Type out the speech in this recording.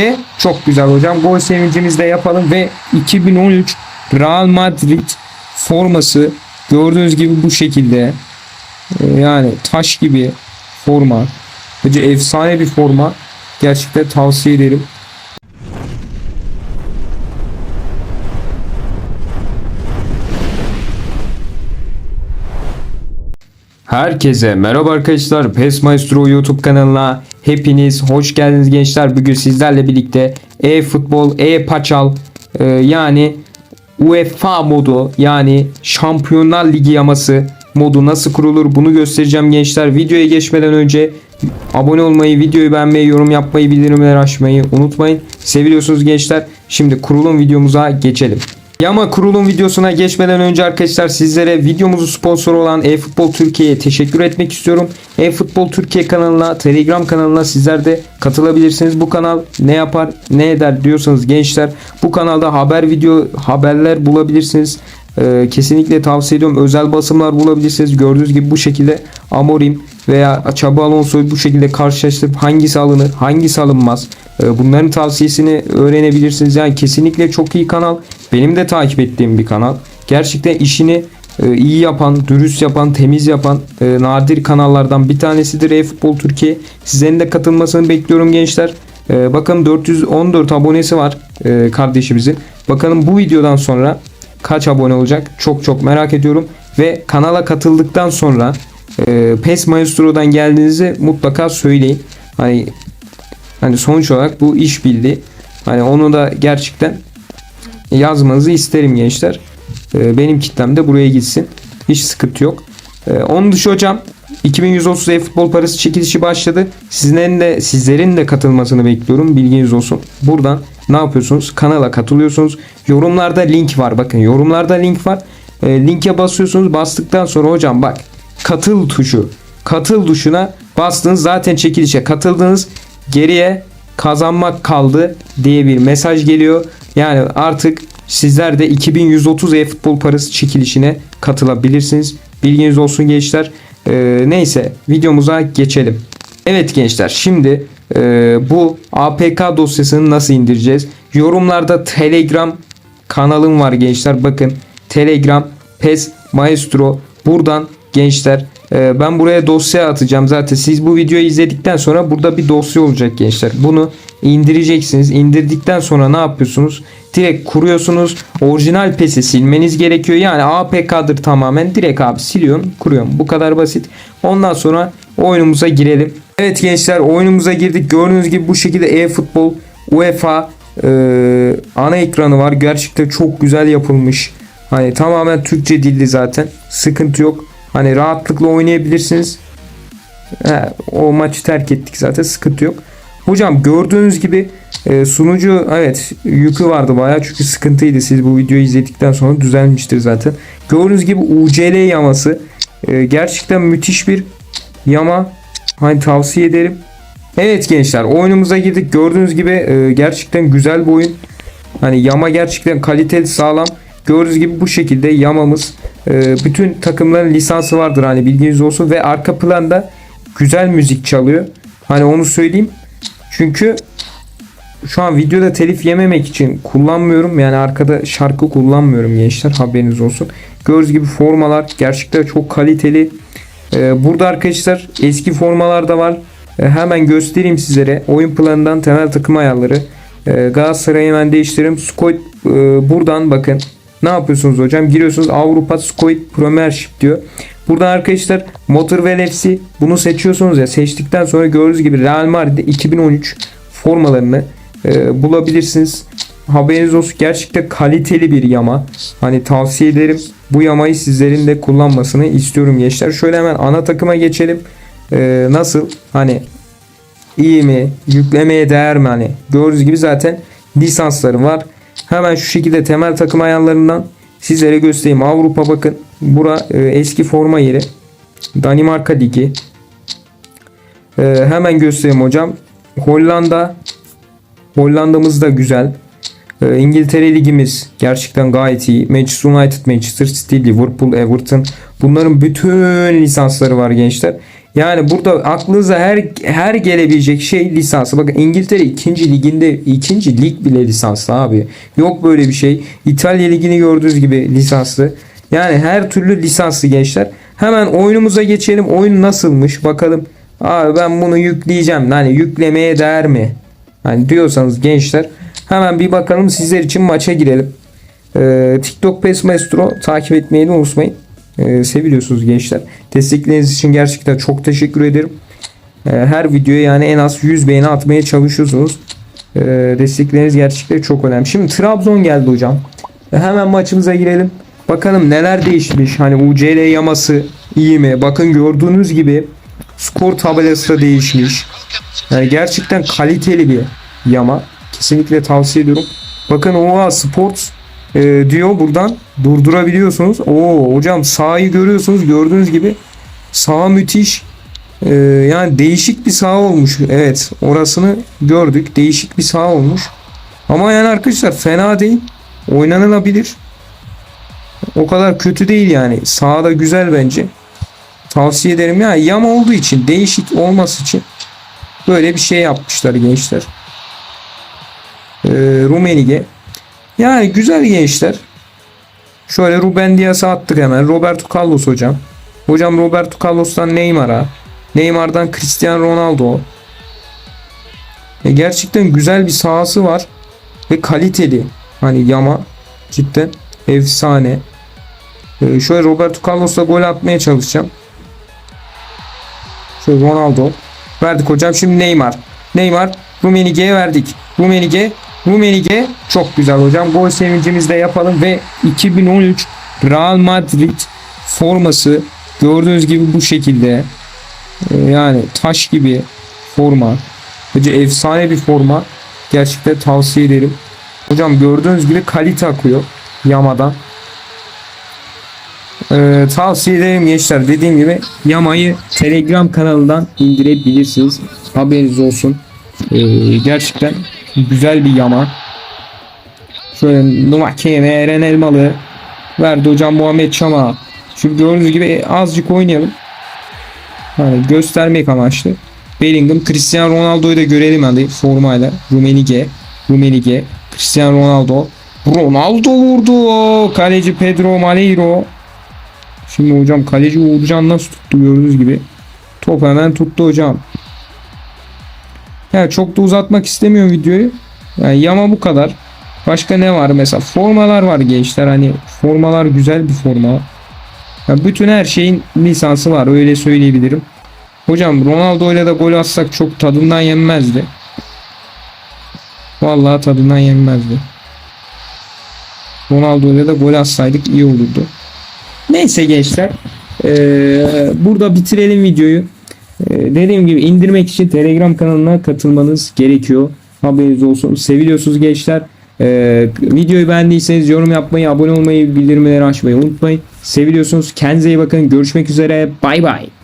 Ve çok güzel hocam. Gol sevincimizi de yapalım ve 2013 Real Madrid forması gördüğünüz gibi bu şekilde. Ee, Yani taş gibi forma. Bence efsane bir forma. Gerçekten tavsiye ederim. Herkese merhaba arkadaşlar. PES Maestro YouTube kanalına hepiniz hoş geldiniz gençler. Bugün sizlerle birlikte e-futbol, e-paçal e, yani UEFA modu yani Şampiyonlar Ligi yaması modu nasıl kurulur bunu göstereceğim gençler. Videoya geçmeden önce abone olmayı, videoyu beğenmeyi, yorum yapmayı, bildirimleri açmayı unutmayın. Seviyorsunuz gençler. Şimdi kurulum videomuza geçelim. Yama kurulum videosuna geçmeden önce arkadaşlar sizlere videomuzu sponsor olan eFutbol Türkiye'ye teşekkür etmek istiyorum. eFutbol Türkiye kanalına, Telegram kanalına sizler de katılabilirsiniz. Bu kanal ne yapar, ne eder diyorsanız gençler bu kanalda haber video haberler bulabilirsiniz. Ee, kesinlikle tavsiye ediyorum. Özel basımlar bulabilirsiniz. Gördüğünüz gibi bu şekilde Amorim veya Çaba Alonso'yu bu şekilde karşılaştırıp hangisi alınır, hangisi alınmaz. Ee, bunların tavsiyesini öğrenebilirsiniz. Yani kesinlikle çok iyi kanal. Benim de takip ettiğim bir kanal. Gerçekten işini e, iyi yapan, dürüst yapan, temiz yapan e, nadir kanallardan bir tanesidir eFutbol Türkiye. Sizlerin de katılmasını bekliyorum gençler. E, bakın 414 abonesi var e, kardeşimizin. Bakalım bu videodan sonra kaç abone olacak? Çok çok merak ediyorum. Ve kanala katıldıktan sonra e, PES Maestro'dan geldiğinizi mutlaka söyleyin. Hani hani sonuç olarak bu iş bildi. Hani onu da gerçekten yazmanızı isterim gençler. E, benim kitlem de buraya gitsin. Hiç sıkıntı yok. E, onun dışı hocam 2130 e-futbol parası çekilişi başladı. Sizlerin de sizlerin de katılmasını bekliyorum. Bilginiz olsun. Buradan ne yapıyorsunuz? Kanala katılıyorsunuz. Yorumlarda link var. Bakın yorumlarda link var. E, linke basıyorsunuz. Bastıktan sonra hocam bak katıl tuşu. Katıl tuşuna bastınız zaten çekilişe katıldınız. Geriye kazanmak kaldı diye bir mesaj geliyor. Yani artık sizler de 2130 e-futbol parası çekilişine katılabilirsiniz. Bilginiz olsun gençler. Ee, neyse videomuza geçelim. Evet gençler şimdi e, bu APK dosyasını nasıl indireceğiz? Yorumlarda Telegram kanalım var gençler. Bakın Telegram PES Maestro buradan gençler ben buraya dosya atacağım. Zaten siz bu videoyu izledikten sonra burada bir dosya olacak gençler. Bunu indireceksiniz. İndirdikten sonra ne yapıyorsunuz? Direkt kuruyorsunuz. Orijinal PES'i silmeniz gerekiyor. Yani APK'dır tamamen. Direkt abi siliyorum kuruyorum. Bu kadar basit. Ondan sonra oyunumuza girelim. Evet gençler oyunumuza girdik. Gördüğünüz gibi bu şekilde e-futbol UEFA e, ana ekranı var. Gerçekten çok güzel yapılmış. Hani tamamen Türkçe dilli zaten. Sıkıntı yok. Hani rahatlıkla oynayabilirsiniz. He, o maçı terk ettik zaten. Sıkıntı yok. Hocam gördüğünüz gibi e, sunucu evet yükü vardı bayağı çünkü sıkıntıydı. Siz bu videoyu izledikten sonra düzelmiştir zaten. Gördüğünüz gibi UCL yaması e, gerçekten müthiş bir yama. Hani tavsiye ederim. Evet gençler oyunumuza girdik. Gördüğünüz gibi e, gerçekten güzel bir oyun. Hani yama gerçekten kaliteli sağlam. Gördüğünüz gibi bu şekilde yamamız e, bütün takımların lisansı vardır hani bilginiz olsun ve arka planda güzel müzik çalıyor. Hani onu söyleyeyim. Çünkü şu an videoda telif yememek için kullanmıyorum. Yani arkada şarkı kullanmıyorum gençler haberiniz olsun. Gördüğünüz gibi formalar gerçekten çok kaliteli. E, burada arkadaşlar eski formalar da var. E, hemen göstereyim sizlere. Oyun planından temel takım ayarları. E, Galatasaray'ı hemen değiştireyim. Squad e, buradan bakın ne yapıyorsunuz hocam? Giriyorsunuz Avrupa Squad Premiership diyor. Buradan arkadaşlar Motorwell FC bunu seçiyorsunuz ya seçtikten sonra gördüğünüz gibi Real Madrid 2013 formalarını e, bulabilirsiniz. Haberiniz olsun gerçekten kaliteli bir yama. Hani tavsiye ederim. Bu yamayı sizlerin de kullanmasını istiyorum gençler. Şöyle hemen ana takıma geçelim. E, nasıl? Hani iyi mi? Yüklemeye değer mi? Hani gördüğünüz gibi zaten lisansları var. Hemen şu şekilde temel takım ayarlarından sizlere göstereyim. Avrupa bakın. Bura e, eski forma yeri. Danimarka Ligi. E, hemen göstereyim hocam. Hollanda. Hollanda'mız da güzel. E, İngiltere Ligimiz gerçekten gayet iyi. Manchester United, Manchester City, Liverpool, Everton. Bunların bütün lisansları var gençler. Yani burada aklınıza her her gelebilecek şey lisansı. Bakın İngiltere 2. liginde 2. lig bile lisanslı abi. Yok böyle bir şey. İtalya ligini gördüğünüz gibi lisanslı. Yani her türlü lisanslı gençler. Hemen oyunumuza geçelim. Oyun nasılmış bakalım. Abi ben bunu yükleyeceğim. Hani yüklemeye değer mi? Hani diyorsanız gençler hemen bir bakalım sizler için maça girelim. Ee, TikTok Pes Maestro takip etmeyi de unutmayın. Ee, seviliyorsunuz gençler. Destekleriniz için gerçekten çok teşekkür ederim. Ee, her videoya yani en az 100 beğeni atmaya çalışıyorsunuz. Ee, destekleriniz gerçekten çok önemli. Şimdi Trabzon geldi hocam. Hemen maçımıza girelim. Bakalım neler değişmiş. Hani UCL yaması iyi mi? Bakın gördüğünüz gibi skor tabelası da değişmiş. Yani gerçekten kaliteli bir yama. Kesinlikle tavsiye ediyorum. Bakın OA Sports e, diyor buradan durdurabiliyorsunuz. Oo hocam sahayı görüyorsunuz. Gördüğünüz gibi sağ müthiş. E, yani değişik bir saha olmuş. Evet orasını gördük. Değişik bir saha olmuş. Ama yani arkadaşlar fena değil. Oynanılabilir. O kadar kötü değil yani. Sahada güzel bence. Tavsiye ederim ya. Yama olduğu için değişik olması için böyle bir şey yapmışlar gençler. Ee, Rumenige. Yani güzel gençler. Şöyle Ruben Dias'ı attık hemen. Roberto Carlos hocam. Hocam Roberto Carlos'tan Neymar'a. Neymar'dan Cristiano Ronaldo. E, gerçekten güzel bir sahası var. Ve kaliteli. Hani yama cidden efsane. E, şöyle Roberto Carlos'la gol atmaya çalışacağım. Şöyle Ronaldo. Verdik hocam. Şimdi Neymar. Neymar. Rumenige'ye verdik. Rumenige. Rumenige. Çok güzel hocam. Gol sevincimizi de yapalım ve 2013 Real Madrid forması gördüğünüz gibi bu şekilde. Ee, yani taş gibi forma. Bence efsane bir forma. Gerçekten tavsiye ederim. Hocam gördüğünüz gibi kalite akıyor Yama'dan. Ee, tavsiye ederim gençler. Dediğim gibi Yama'yı Telegram kanalından indirebilirsiniz. Haberiniz olsun. Ee, gerçekten güzel bir Yama. Şöyle Numakeye ve Eren Elmalı verdi hocam Muhammed Çama. Şimdi gördüğünüz gibi azıcık oynayalım. Hani göstermek amaçlı. Bellingham, Cristiano Ronaldo'yu da görelim hadi formayla. Rumenige, Rumenige, Cristiano Ronaldo. Ronaldo vurdu. Kaleci Pedro Maleiro. Şimdi hocam kaleci Uğurcan nasıl tuttu gördüğünüz gibi. Top hemen tuttu hocam. Yani çok da uzatmak istemiyorum videoyu. Yani yama bu kadar. Başka ne var mesela? Formalar var gençler. Hani formalar güzel bir forma. Yani bütün her şeyin lisansı var. Öyle söyleyebilirim. Hocam Ronaldo ile de gol atsak çok tadından yenmezdi. Vallahi tadından yenmezdi. Ronaldo ile de gol atsaydık iyi olurdu. Neyse gençler. Ee, burada bitirelim videoyu. Ee, dediğim gibi indirmek için Telegram kanalına katılmanız gerekiyor. Haberiniz olsun. Seviliyorsunuz gençler. Ee, videoyu beğendiyseniz yorum yapmayı, abone olmayı, bildirimleri açmayı unutmayın. Seviliyorsunuz. Kendinize iyi bakın. Görüşmek üzere. Bay bay.